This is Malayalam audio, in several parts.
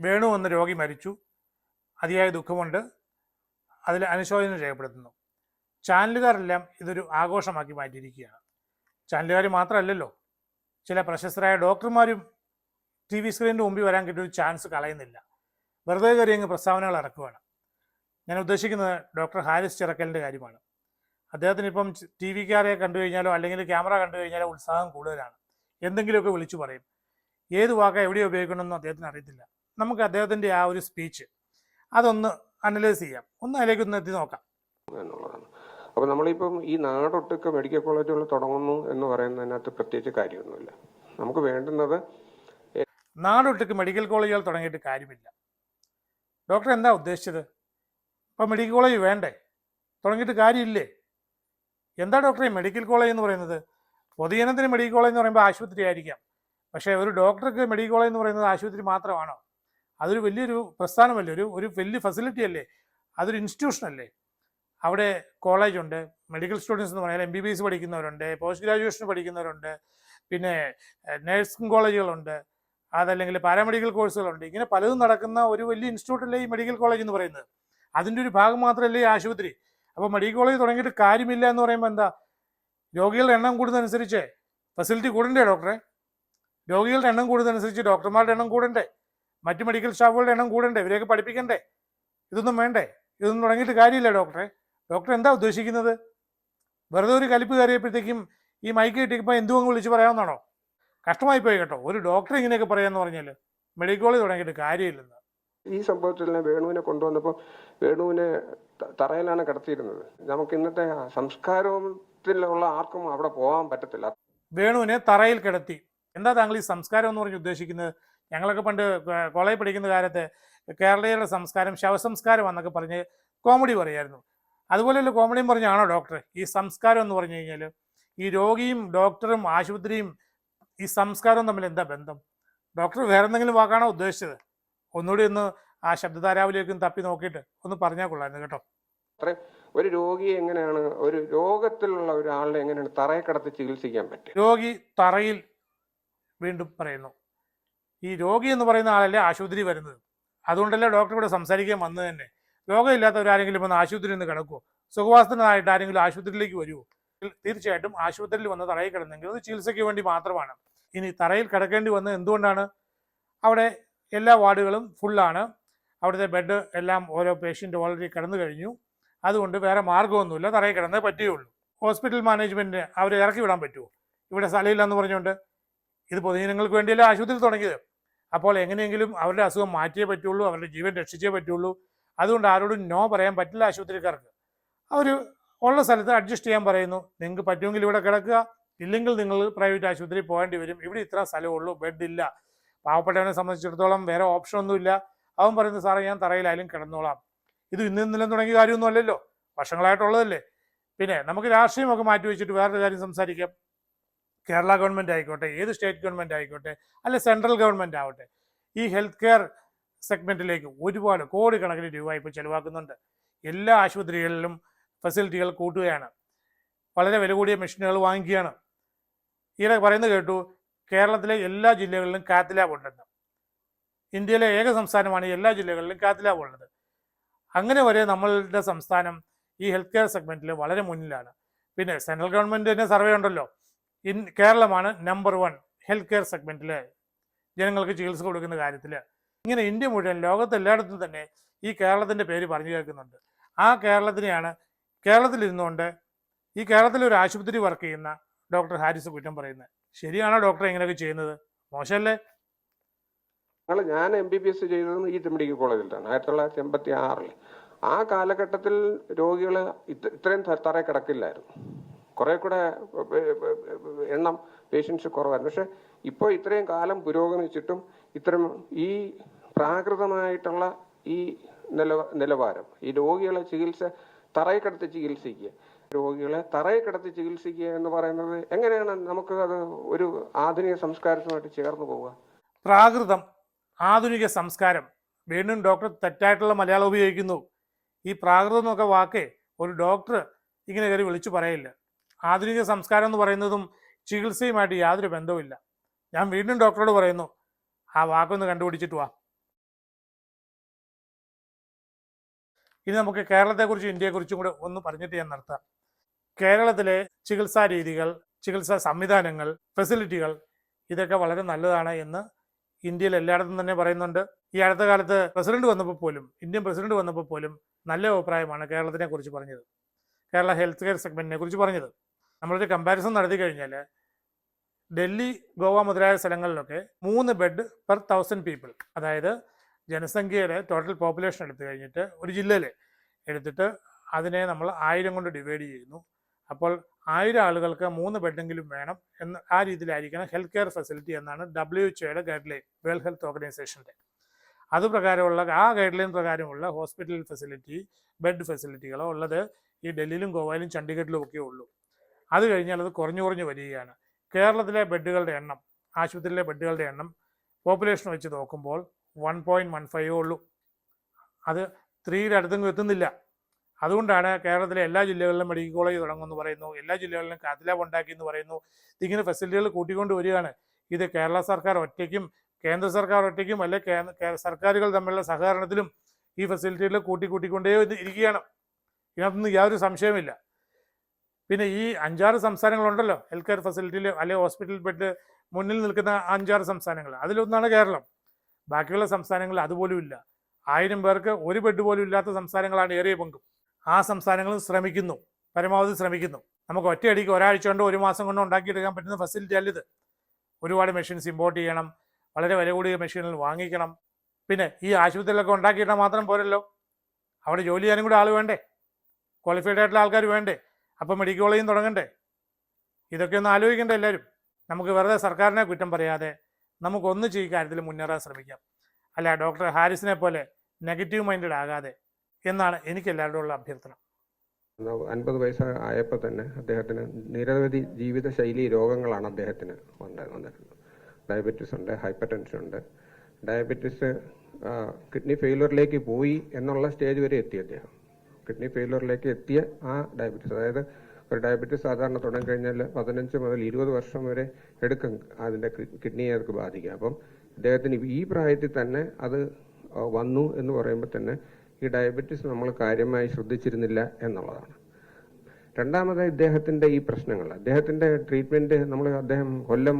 വേണു എന്ന രോഗി മരിച്ചു. അതിയായ ദുഃഖമുണ്ട്. അതിൽ അനുശോചനം രേഖപ്പെടുത്തുന്നു. ചാനലുകാരെല്ലാം ഇതൊരു ആഘോഷമാക്കി മാറ്റിയിരിക്കുകയാണ്. ചാനലുകാർ മാത്രമല്ലല്ലോ ചില പ്രശസ്തരായ ഡോക്ടർമാരും ടി വി സ്ക്രീനിന്റെ മുമ്പിൽ വരാൻ കിട്ടിയൊരു ചാൻസ് കളയുന്നില്ല. വെറുതെ കയറി അങ്ങ് പ്രസ്താവനകൾ അടക്കുകയാണ് ഞാൻ ഉദ്ദേശിക്കുന്നത് ഡോക്ടർ ഹാരിസ് ചിറക്കലിന്റെ കാര്യമാണ്. അദ്ദേഹത്തിന് ഇപ്പം ടി വിക്കാരെ കണ്ടു കഴിഞ്ഞാലോ അല്ലെങ്കിൽ ക്യാമറ കണ്ടു കഴിഞ്ഞാലോ ഉത്സാഹം കൂടുതലാണ്. എന്തെങ്കിലുമൊക്കെ വിളിച്ചു പറയും. ഏത് വാക്ക എവിടെ ഉപയോഗിക്കണമെന്നും അദ്ദേഹത്തിന് അറിയത്തില്ല. നമുക്ക് അദ്ദേഹത്തിന്റെ ആ ഒരു സ്പീച്ച് അതൊന്ന് അനലൈസ് ചെയ്യാം. ഒന്ന് അതിലേക്ക് ഒന്ന് എത്തി നോക്കാം. എന്നുള്ളതാണ്. അപ്പോൾ നമ്മളിപ്പം ഈ നാടൊട്ടൊക്കെ മെഡിക്കൽ കോളേജുകൾ തുടങ്ങുന്നു എന്ന് പറയുന്നതിനകത്ത് പ്രത്യേകിച്ച് കാര്യമൊന്നുമില്ല. നമുക്ക് വേണ്ടുന്നത് നാടൊട്ടുക്ക് മെഡിക്കൽ കോളേജുകൾ തുടങ്ങിയിട്ട് കാര്യമില്ല. ഡോക്ടർ എന്താ ഉദ്ദേശിച്ചത്? ഇപ്പം മെഡിക്കൽ കോളേജ് വേണ്ടേ? തുടങ്ങിയിട്ട് കാര്യമില്ലേ? എന്താ ഡോക്ടറെ മെഡിക്കൽ കോളേജ് എന്ന് പറയുന്നത്? പൊതുജനത്തിന് മെഡിക്കൽ കോളേജ് എന്ന് പറയുമ്പോൾ ആശുപത്രി ആയിരിക്കാം. പക്ഷേ ഒരു ഡോക്ടർക്ക് മെഡിക്കൽ കോളേജ് എന്ന് പറയുന്നത് ആശുപത്രി മാത്രമാണോ? അതൊരു വലിയൊരു പ്രസ്ഥാനമല്ലേ? ഒരു ഒരു വലിയ ഫെസിലിറ്റി അല്ലേ? അതൊരു ഇൻസ്റ്റിറ്റ്യൂഷൻ അല്ലേ? അവിടെ കോളേജുണ്ട് മെഡിക്കൽ സ്റ്റുഡൻസ് എന്ന് പറഞ്ഞാൽ എം ബി ബി എസ് പഠിക്കുന്നവരുണ്ട്. പോസ്റ്റ് ഗ്രാജുവേഷൻ പഠിക്കുന്നവരുണ്ട്. പിന്നെ നഴ്സിംഗ് കോളേജുകളുണ്ട് അതല്ലെങ്കിൽ പാരാമെഡിക്കൽ കോഴ്സുകളുണ്ട് ഇങ്ങനെ പലതും നടക്കുന്ന ഒരു വലിയ ഇൻസ്റ്റിറ്റ്യൂട്ടല്ലേ ഈ മെഡിക്കൽ കോളേജ് എന്ന് പറയുന്നത്? അതിന്റെ ഒരു ഭാഗം മാത്രമല്ലേ ഈ ആശുപത്രി? അപ്പോൾ മെഡിക്കൽ കോളേജ് തുടങ്ങിയിട്ട് കാര്യമില്ല എന്ന് പറയുമ്പോൾ എന്താ? രോഗികളുടെ എണ്ണം കൂടുന്നതനുസരിച്ച് ഫെസിലിറ്റി കൂടണ്ടേ ഡോക്ടറെ രോഗികളുടെ എണ്ണം കൂടുന്നതനുസരിച്ച് ഡോക്ടർമാരുടെ എണ്ണം കൂടണ്ടേ മറ്റ് മെഡിക്കൽ സ്റ്റാഫുകളുടെ എണ്ണം കൂടണ്ടേ? ഇവരെയൊക്കെ പഠിപ്പിക്കണ്ടേ? ഇതൊന്നും വേണ്ടേ? ഇതൊന്നും തുടങ്ങിയിട്ട് കാര്യമില്ല ഡോക്ടറെ ഡോക്ടർ എന്താ ഉദ്ദേശിക്കുന്നത്? വെറുതെ ഒരു കലിപ്പ് കയറിയപ്പോഴത്തേക്കും ഈ മൈക്ക് കിട്ടിയപ്പോൾ എന്തു അങ്ങ് വിളിച്ച് പറയാമെന്നാണോ കഷ്ടമായി പോയി കേട്ടോ. ഒരു ഡോക്ടർ ഇങ്ങനെയൊക്കെ പറയാന്ന് പറഞ്ഞാൽ മെഡിക്കൽ കോളേജ് തുടങ്ങിയിട്ട് കാര്യമില്ലെന്ന്. ഈ സംഭവത്തിൽ വേണുവിനെ കൊണ്ടുവന്നപ്പോൾ വേണുവിനെ തറയിലാണ് കിടത്തിയിരുന്നത്. നമുക്ക് ഇന്നത്തെ സംസ്കാരത്തിലുള്ള ആർക്കും അവിടെ പോകാൻ പറ്റത്തില്ല. വേണുവിനെ തറയിൽ കിടത്തി. എന്താ താങ്കൾ ഈ സംസ്കാരം എന്ന് പറഞ്ഞ് ഉദ്ദേശിക്കുന്നത്? ഞങ്ങളൊക്കെ പണ്ട് കോളേജ് പഠിക്കുന്ന കാലത്ത് കേരളീയരുടെ സംസ്കാരം ശവസംസ്കാരം എന്നൊക്കെ പറഞ്ഞ് കോമഡി പറയായിരുന്നു. അതുപോലെയുള്ള കോമഡിയും പറഞ്ഞാണോ ഡോക്ടർ? ഈ സംസ്കാരം എന്ന് പറഞ്ഞു കഴിഞ്ഞാൽ ഈ രോഗിയും ഡോക്ടറും ആശുപത്രിയും ഈ സംസ്കാരവും തമ്മിൽ എന്താ ബന്ധം? ഡോക്ടർ വേറെ എന്തെങ്കിലും വാക്കാണോ ഉദ്ദേശിച്ചത്? ഒന്നുകൂടി ഒന്ന് ആ ശബ്ദധാരാവിലേക്കും തപ്പി നോക്കിയിട്ട് ഒന്ന് പറഞ്ഞാൽ കൊള്ളായിരുന്നു കേട്ടോ. ഒരു രോഗിയെ എങ്ങനെയാണ് ഒരു രോഗത്തിലുള്ള ഒരാളെ എങ്ങനെയാണ് തറയിൽ കിടത്തി ചികിത്സിക്കാൻ പറ്റും രോഗി തറയിൽ വീണ്ടും പറയുന്നു. ഈ രോഗി എന്ന് പറയുന്ന ആളല്ലേ ആശുപത്രി വരുന്നത്. അതുകൊണ്ടല്ലേ ഡോക്ടർ ഇവിടെ സംസാരിക്കാൻ വന്നത് തന്നെ. രോഗമില്ലാത്തവരാരെങ്കിലും വന്ന് ആശുപത്രിയിൽ നിന്ന് കിടക്കുമോ സുഖവാസത്തിനായിട്ട് ആരെങ്കിലും ആശുപത്രിയിലേക്ക് വരുമോ തീർച്ചയായിട്ടും ആശുപത്രിയിൽ വന്ന് തറയിൽ കിടന്നെങ്കിൽ അത് ചികിത്സയ്ക്ക് വേണ്ടി മാത്രമാണ്. ഇനി തറയിൽ കിടക്കേണ്ടി വന്നത് എന്തുകൊണ്ടാണ്? അവിടെ എല്ലാ വാർഡുകളും ഫുള്ളാണ് അവിടുത്തെ ബെഡ് എല്ലാം ഓരോ പേഷ്യന്റ് ഓൾറെഡി കിടന്നു കഴിഞ്ഞു. അതുകൊണ്ട് വേറെ മാർഗമൊന്നുമില്ല. തറയിൽ കിടന്നേ പറ്റുകയുള്ളൂ. ഹോസ്പിറ്റൽ മാനേജ്മെന്റിന് അവരെ ഇറക്കി വിടാൻ പറ്റുമോ? ഇവിടെ സ്ഥലമില്ലെന്ന് പറഞ്ഞുകൊണ്ട് ഇത് പൊതുജനങ്ങൾക്ക് വേണ്ടിയല്ല ആശുപത്രി തുടങ്ങിയത്? അപ്പോൾ എങ്ങനെയെങ്കിലും അവരുടെ അസുഖം മാറ്റിയേ പറ്റുള്ളൂ അവരുടെ ജീവൻ രക്ഷിച്ചേ പറ്റുള്ളൂ. അതുകൊണ്ട് ആരോടും നോ പറയാൻ പറ്റില്ല ആശുപത്രിക്കാർക്ക്. അവർ ഉള്ള സ്ഥലത്ത് അഡ്ജസ്റ്റ് ചെയ്യാൻ പറയുന്നു. നിങ്ങൾക്ക് പറ്റുമെങ്കിൽ ഇവിടെ കിടക്കുക. ഇല്ലെങ്കിൽ നിങ്ങൾ പ്രൈവറ്റ് ആശുപത്രി പോകേണ്ടി വരും. ഇവിടെ ഇത്ര സ്ഥലമുള്ളൂ ബെഡ് ഇല്ല. പാവപ്പെട്ടവനെ സംബന്ധിച്ചിടത്തോളം വേറെ ഓപ്ഷൻ ഒന്നുമില്ല. അവൻ പറയുന്നത് സാറേ ഞാൻ തറയിലായാലും കിടന്നോളാം. ഇത് ഇന്ന് ഇന്നലെ തുടങ്ങിയ കാര്യമൊന്നും അല്ലല്ലോ വർഷങ്ങളായിട്ടുള്ളതല്ലേ. പിന്നെ നമുക്ക് രാഷ്ട്രീയമൊക്കെ മാറ്റി വെച്ചിട്ട് വേറൊരു കാര്യം സംസാരിക്കാം. കേരള ഗവൺമെന്റ് ആയിക്കോട്ടെ ഏത് സ്റ്റേറ്റ് ഗവൺമെന്റ് ആയിക്കോട്ടെ അല്ലെ സെൻട്രൽ ഗവൺമെന്റ് ആവട്ടെ ഈ ഹെൽത്ത് കെയർ സെഗ്മെന്റിലേക്ക് ഒരുപാട് കോടിക്കണക്കിന് രൂപ ഇപ്പോൾ ചിലവാക്കുന്നുണ്ട്. എല്ലാ ആശുപത്രികളിലും ഫെസിലിറ്റികൾ കൂട്ടുകയാണ്. വളരെ വില കൂടിയ മെഷീനുകൾ വാങ്ങിക്കുകയാണ്. ഈയിടെ പറയുന്നത് കേട്ടു കേരളത്തിലെ എല്ലാ ജില്ലകളിലും കാത്ത് ലാബ് ഉണ്ടെന്ന്. ഇന്ത്യയിലെ ഏക സംസ്ഥാനമാണ് എല്ലാ ജില്ലകളിലും കാത്ത് ലാബ് ഉള്ളത്. അങ്ങനെ വരെ നമ്മളുടെ സംസ്ഥാനം ഈ ഹെൽത്ത് കെയർ സെഗ്മെന്റിൽ വളരെ മുന്നിലാണ്. പിന്നെ സെൻട്രൽ ഗവൺമെന്റിന്റെ സർവേ ഉണ്ടല്ലോ. ഇൻ കേരളമാണ് നമ്പർ വൺ ഹെൽത്ത് കെയർ സെഗ്മെന്റിൽ ജനങ്ങൾക്ക് ചികിത്സ കൊടുക്കുന്ന കാര്യത്തിൽ. ഇങ്ങനെ ഇന്ത്യ മുഴുവൻ ലോകത്തെല്ലായിടത്തും തന്നെ ഈ കേരളത്തിന്റെ പേര് പറഞ്ഞു കേൾക്കുന്നുണ്ട്. ആ കേരളത്തിനെയാണ് കേരളത്തിലിരുന്നുകൊണ്ട് ഈ കേരളത്തിൽ ഒരു ആശുപത്രി വർക്ക് ചെയ്യുന്ന ഡോക്ടർ ഹാരിസ് കുറ്റം പറയുന്നത്. ശരിയാണോ ഡോക്ടർ ഇങ്ങനെയൊക്കെ ചെയ്യുന്നത്? മോശമല്ലേ? ഞങ്ങൾ ഞാൻ എം ബി ബി എസ് ചെയ്തത് ഈ മെഡിക്കൽ കോളേജിലാണ് ആയിരത്തി തൊള്ളായിരത്തി എൺപത്തി ആറിൽ ആ കാലഘട്ടത്തിൽ രോഗികൾ ഇത്രയും ത- കിടക്കില്ലായിരുന്നു. കുറെ കൂടെ എണ്ണം പേഷ്യൻസ് കുറവായിരുന്നു. പക്ഷെ ഇപ്പോൾ ഇത്രയും കാലം പുരോഗമിച്ചിട്ടും ഇത്തരം ഈ പ്രാകൃതമായിട്ടുള്ള ഈ നില നിലവാരം ഈ രോഗികളെ ചികിത്സ തറയിൽ കിടത്തി ചികിത്സിക്കുക. രോഗികളെ തറയിൽ കിടത്തി ചികിത്സിക്കുക എന്ന് പറയുന്നത് എങ്ങനെയാണ് നമുക്ക് അത് ഒരു ആധുനിക സംസ്കാരത്തുമായിട്ട് ചേർന്ന് പോവുക? പ്രാകൃതം ആധുനിക സംസ്കാരം. വീണ്ടും ഡോക്ടർ തെറ്റായിട്ടുള്ള മലയാളം ഉപയോഗിക്കുന്നു. ഈ പ്രാകൃതം എന്നൊക്കെ വാക്കേ ഒരു ഡോക്ടർ ഇങ്ങനെ കയറി വിളിച്ചു പറയില്ല. ആധുനിക സംസ്കാരം എന്ന് പറയുന്നതും ചികിത്സയുമായിട്ട് യാതൊരു ബന്ധവുമില്ല. ഞാൻ വീണ്ടും ഡോക്ടറോട് പറയുന്നു ആ വാക്കൊന്ന് കണ്ടുപിടിച്ചിട്ട് വാ. ഇനി നമുക്ക് കേരളത്തെക്കുറിച്ചും ഇന്ത്യയെക്കുറിച്ചും കൂടെ ഒന്ന് പറഞ്ഞിട്ട് ഞാൻ നിർത്താം. കേരളത്തിലെ ചികിത്സാ രീതികൾ ചികിത്സാ സംവിധാനങ്ങൾ ഫെസിലിറ്റികൾ ഇതൊക്കെ വളരെ നല്ലതാണ് എന്ന് ഇന്ത്യയിൽ എല്ലായിടത്തും തന്നെ പറയുന്നുണ്ട്. ഈ അടുത്ത കാലത്ത് പ്രസിഡന്റ് വന്നപ്പോൾ പോലും ഇന്ത്യൻ പ്രസിഡന്റ് വന്നപ്പോൾ പോലും നല്ല അഭിപ്രായമാണ് കേരളത്തിനെ കുറിച്ച് പറഞ്ഞത്. കേരള ഹെൽത്ത് കെയർ സെഗ്മെന്റിനെ കുറിച്ച് പറഞ്ഞത്. നമ്മളൊരു കമ്പാരിസൺ നടത്തി കഴിഞ്ഞാൽ ഡൽഹി ഗോവ മുതലായ സ്ഥലങ്ങളിലൊക്കെ മൂന്ന് ബെഡ് പെർ തൗസൻഡ് പീപ്പിൾ അതായത് ജനസംഖ്യയുടെ ടോട്ടൽ പോപ്പുലേഷൻ എടുത്തു കഴിഞ്ഞിട്ട് ഒരു ജില്ലയിൽ എടുത്തിട്ട് അതിനെ നമ്മൾ ആയിരം കൊണ്ട് ഡിവൈഡ് ചെയ്യുന്നു. അപ്പോൾ ആയിരം ആളുകൾക്ക് മൂന്ന് ബെഡെങ്കിലും വേണം എന്ന് ആ രീതിയിലായിരിക്കണം ഹെൽത്ത് കെയർ ഫെസിലിറ്റി എന്നാണ് ഡബ്ല്യു എച്ച് ഒയുടെ ഗൈഡ് ലൈൻ വേൾഡ് ഹെൽത്ത് ഓർഗനൈസേഷന്റെ അത് പ്രകാരമുള്ള ആ ഗൈഡ് ലൈൻ പ്രകാരമുള്ള ഹോസ്പിറ്റൽ ഫെസിലിറ്റി ബെഡ് ഫെസിലിറ്റികളോ ഉള്ളത് ഈ ഡൽഹിയിലും ഗോവയിലും ചണ്ഡീഗഡിലും ഒക്കെ ഉള്ളൂ. അത് കഴിഞ്ഞാൽ അത് കുറഞ്ഞു കുറഞ്ഞു വരികയാണ്. കേരളത്തിലെ ബെഡുകളുടെ എണ്ണം ആശുപത്രിയിലെ ബെഡുകളുടെ എണ്ണം പോപ്പുലേഷൻ വെച്ച് നോക്കുമ്പോൾ വൺ പോയിന്റ് വൺ ഫൈവ് ഉള്ളൂ. അത് ത്രീയുടെ അടുത്തെങ്കിലും എത്തുന്നില്ല. അതുകൊണ്ടാണ് കേരളത്തിലെ എല്ലാ ജില്ലകളിലും മെഡിക്കൽ കോളേജ് തുടങ്ങുമെന്ന് പറയുന്നു എല്ലാ ജില്ലകളിലും കാത്തിലാബ് ഉണ്ടാക്കി എന്ന് പറയുന്നു. ഇങ്ങനെ ഫെസിലിറ്റികൾ കൂട്ടിക്കൊണ്ട് വരികയാണ്. ഇത് കേരള സർക്കാർ ഒറ്റയ്ക്കും കേന്ദ്ര സർക്കാർ ഒറ്റയ്ക്കും അല്ലെ സർക്കാരുകൾ തമ്മിലുള്ള സഹകരണത്തിലും ഈ ഫെസിലിറ്റികൾ കൂട്ടി കൂട്ടിക്കൊണ്ടേ ഇരിക്കുകയാണ്. ഇതിനകത്തൊന്നും യാതൊരു സംശയമില്ല പിന്നെ ഈ അഞ്ചാറ് സംസ്ഥാനങ്ങളുണ്ടല്ലോ ഹെൽത്ത് കെയർ ഫെസിലിറ്റിയിൽ അല്ലെങ്കിൽ ഹോസ്പിറ്റൽ ബെഡ് മുന്നിൽ നിൽക്കുന്ന അഞ്ചാറ് സംസ്ഥാനങ്ങൾ. അതിലൊന്നാണ് കേരളം. ബാക്കിയുള്ള സംസ്ഥാനങ്ങൾ അതുപോലും ഇല്ല. ആയിരം പേർക്ക് ഒരു ബെഡ് പോലും ഇല്ലാത്ത സംസ്ഥാനങ്ങളാണ് ഏറിയ പങ്കും. ആ സംസ്ഥാനങ്ങളും ശ്രമിക്കുന്നു. പരമാവധി ശ്രമിക്കുന്നു. നമുക്ക് ഒറ്റയടിക്ക് ഒരാഴ്ച കൊണ്ടോ ഒരു മാസം കൊണ്ടോ ഉണ്ടാക്കിയെടുക്കാൻ പറ്റുന്ന ഫെസിലിറ്റി അല്ലിത് ഒരുപാട് മെഷീൻസ് ഇമ്പോർട്ട് ചെയ്യണം. വളരെ വില കൂടിയ മെഷീനുകൾ വാങ്ങിക്കണം. പിന്നെ ഈ ആശുപത്രിയിലൊക്കെ ഉണ്ടാക്കിയിട്ടാൽ മാത്രം പോരല്ലോ. അവിടെ ജോലി ചെയ്യാനും കൂടെ ആൾ വേണ്ടേ? ക്വാളിഫൈഡ് ആയിട്ടുള്ള ആൾക്കാർ വേണ്ടേ? അപ്പം മെഡിക്കൽ കോളേജും തുടങ്ങണ്ടേ? ഇതൊക്കെ ഒന്ന് ആലോചിക്കണ്ടേ എല്ലാവരും? നമുക്ക് വെറുതെ സർക്കാരിനെ കുറ്റം പറയാതെ നമുക്കൊന്നിച്ച് ഈ കാര്യത്തിൽ മുന്നേറാൻ ശ്രമിക്കാം. അല്ല ഡോക്ടർ ഹാരിസിനെ പോലെ നെഗറ്റീവ് മൈൻഡഡ് ആകാതെ എന്നാണ് എനിക്ക് എല്ലാവരോടുള്ള അഭ്യർത്ഥന. അൻപത് വയസ്സ് ആയപ്പോൾ തന്നെ അദ്ദേഹത്തിന് നിരവധി ജീവിതശൈലി രോഗങ്ങളാണ് അദ്ദേഹത്തിന് വന്ന വന്നിരുന്നത്. ഡയബറ്റീസ് ഉണ്ട് ഹൈപ്പർ ടെൻഷൻ ഉണ്ട് ഡയബറ്റിസ് കിഡ്നി ഫെയിലറിലേക്ക് പോയി എന്നുള്ള സ്റ്റേജ് വരെ എത്തി അദ്ദേഹം. കിഡ്നി ഫെയിലിയറിലേക്ക് എത്തിയ ആ ഡയബറ്റീസ് അതായത് ഒരു ഡയബറ്റീസ് സാധാരണ തുടങ്ങിക്കഴിഞ്ഞാൽ പതിനഞ്ച് മുതൽ ഇരുപത് വർഷം വരെ എടുക്കും അതിന്റെ കിഡ്നിയെ അതൊക്കെ ബാധിക്കുക. അപ്പം ഇദ്ദേഹത്തിന് ഈ പ്രായത്തിൽ തന്നെ അത് വന്നു എന്ന് പറയുമ്പോൾ തന്നെ ഈ ഡയബറ്റീസ് നമ്മൾ കാര്യമായി ശ്രദ്ധിച്ചിരുന്നില്ല എന്നുള്ളതാണ്. രണ്ടാമത് ഇദ്ദേഹത്തിന്റെ ഈ പ്രശ്നങ്ങൾ. അദ്ദേഹത്തിന്റെ ട്രീറ്റ്മെന്റ് നമ്മൾ അദ്ദേഹം കൊല്ലം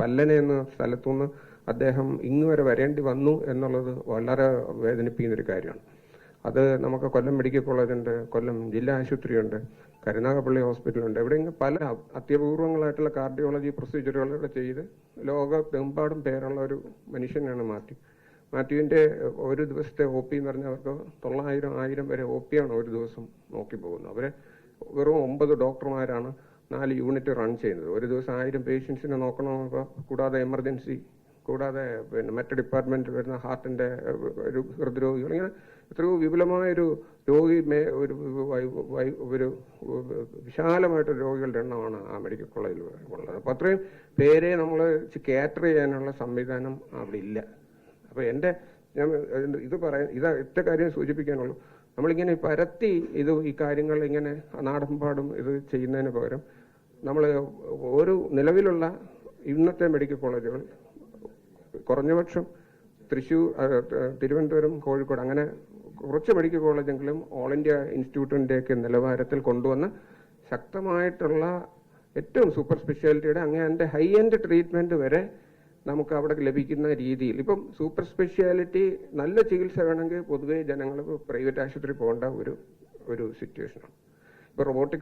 പല്ലന എന്ന സ്ഥലത്തുനിന്ന് അദ്ദേഹം ഇങ്ങ് വരെ വരേണ്ടി വന്നു എന്നുള്ളത് വളരെ വേദനിപ്പിക്കുന്ന ഒരു കാര്യമാണ്. അത് നമുക്ക് കൊല്ലം മെഡിക്കൽ കോളേജുണ്ട് കൊല്ലം ജില്ലാ ആശുപത്രിയുണ്ട് കരുനാഗപ്പള്ളി ഹോസ്പിറ്റലുണ്ട്. എവിടെയെങ്കിലും പല അത്യപൂർവങ്ങളായിട്ടുള്ള കാർഡിയോളജി പ്രൊസീജിയറുകളൊക്കെ ചെയ്ത് ലോകത്തെമ്പാടും പേരുള്ള ഒരു മനുഷ്യനാണ് മാത്യു. മാത്യുവിന്റെ ഒരു ദിവസത്തെ ഒ പി എന്ന് പറഞ്ഞാൽ അവർക്ക് തൊള്ളായിരം ആയിരം വരെ ഒ ആണ് ഒരു ദിവസം നോക്കി പോകുന്നത്. അവരെ വെറും ഒമ്പത് ഡോക്ടർമാരാണ് നാല് യൂണിറ്റ് റൺ ചെയ്യുന്നത്. ഒരു ദിവസം ആയിരം പേഷ്യൻസിനെ നോക്കണമെന്നൊക്കെ കൂടാതെ എമർജൻസി കൂടാതെ പിന്നെ മറ്റ് ഡിപ്പാർട്ട്മെന്റ് വരുന്ന ഹാർട്ടിന്റെ ഒരു ഹൃദ്രോഗികൾ ഇങ്ങനെ എത്രയോ വിപുലമായൊരു രോഗി ഒരു ഒരു വിശാലമായിട്ടൊരു രോഗികളുടെ എണ്ണമാണ് ആ മെഡിക്കൽ കോളേജിൽ ഉള്ളത്. അപ്പോൾ അത്രയും പേരെ നമ്മൾ കാറ്റർ ചെയ്യാനുള്ള സംവിധാനം അവിടെ ഇല്ല. അപ്പൊ എന്റെ ഞാൻ ഇത് പറയാൻ ഇത് ഒറ്റ കാര്യം സൂചിപ്പിക്കാനുള്ളൂ. നമ്മളിങ്ങനെ പരത്തി ഇത് ഈ കാര്യങ്ങൾ ഇങ്ങനെ നാടൻപാടും ഇത് ചെയ്യുന്നതിന് പകരം നമ്മൾ ഒരു നിലവിലുള്ള ഇന്നത്തെ മെഡിക്കൽ കോളേജുകൾ കുറഞ്ഞപക്ഷം തൃശ്ശൂർ തിരുവനന്തപുരം കോഴിക്കോട് അങ്ങനെ കുറച്ച് മെഡിക്കൽ കോളേജെങ്കിലും ഓൾ ഇന്ത്യ ഇൻസ്റ്റിറ്റ്യൂട്ടിന്റെയൊക്കെ നിലവാരത്തിൽ കൊണ്ടുവന്ന് ശക്തമായിട്ടുള്ള ഏറ്റവും സൂപ്പർ സ്പെഷ്യാലിറ്റിയുടെ അങ്ങനെ ഹൈ എൻഡ് ട്രീറ്റ്മെന്റ് വരെ നമുക്ക് അവിടെ ലഭിക്കുന്ന രീതിയിൽ. ഇപ്പം സൂപ്പർ സ്പെഷ്യാലിറ്റി നല്ല ചികിത്സ വേണമെങ്കിൽ പൊതുവേ ജനങ്ങൾ പ്രൈവറ്റ് ആശുപത്രി പോകേണ്ട ഒരു ഒരു സിറ്റുവേഷനാണ്. ഇപ്പോൾ റോബോട്ടിക്